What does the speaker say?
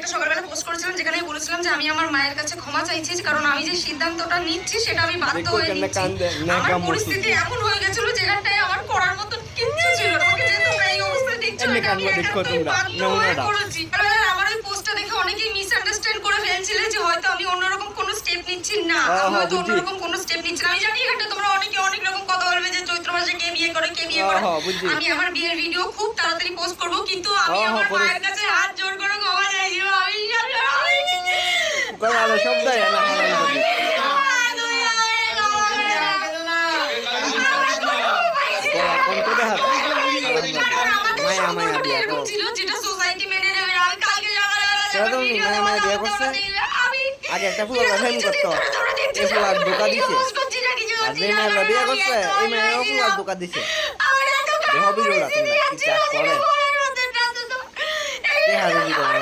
করেছিলাম যেখানে আমি বলেছিলাম যে আমি আমার মায়ের কাছে ক্ষমা চাইছি কারণ আমি যে সিদ্ধান্তটা নিচ্ছি সেটা আমি বাধ্য হয়ে নিচ্ছি। আমার পরিস্থিতি এমন হয়ে গেছিল যেখানটায় আমার করার মতো কিচ্ছু ছিল না। আমাকে যে তোমরা এই দেখছ এটা আমি একান্তই বাধ্য হয়ে করেছি। আমার ওই পোস্টটা দেখে অনেকেই মিসআন্ডারস্ট্যান্ড করে ফেলছিলে যে হয়তো আমি অন্যরকম কোনো স্টেপ নিচ্ছি না। হ্যাঁ, আমি হ্যাঁ, হয়তো। অন্যরকম কোনো স্টেপ নিচ্ছি না। আমি জানি এখানটা তোমরা অনেকে অনেক রকম কথা বলবে যে চৈত্র মাসে কে বিয়ে করে কে বিয়ে করে। হ্যাঁ, বুঝছি। আমি আমার বিয়ের ভিডিও খুব তাড়াতাড়ি পোস্ট করব কিন্তু আমি আমার মায়ের কাছে সেটা যখন তুমি ভিডিও মায়া মায়া বিয়ে করছে? আগে একটা ফুল ফেম করতো এই ফুল আর ধোকা দিছে আর যে মেয়েরা বিয়ে করছে এই মেয়েরাও ফুল আর ধোকা দিছে দেহ বিজোড়া তোমরা কি চাষ করে হাজুরি করে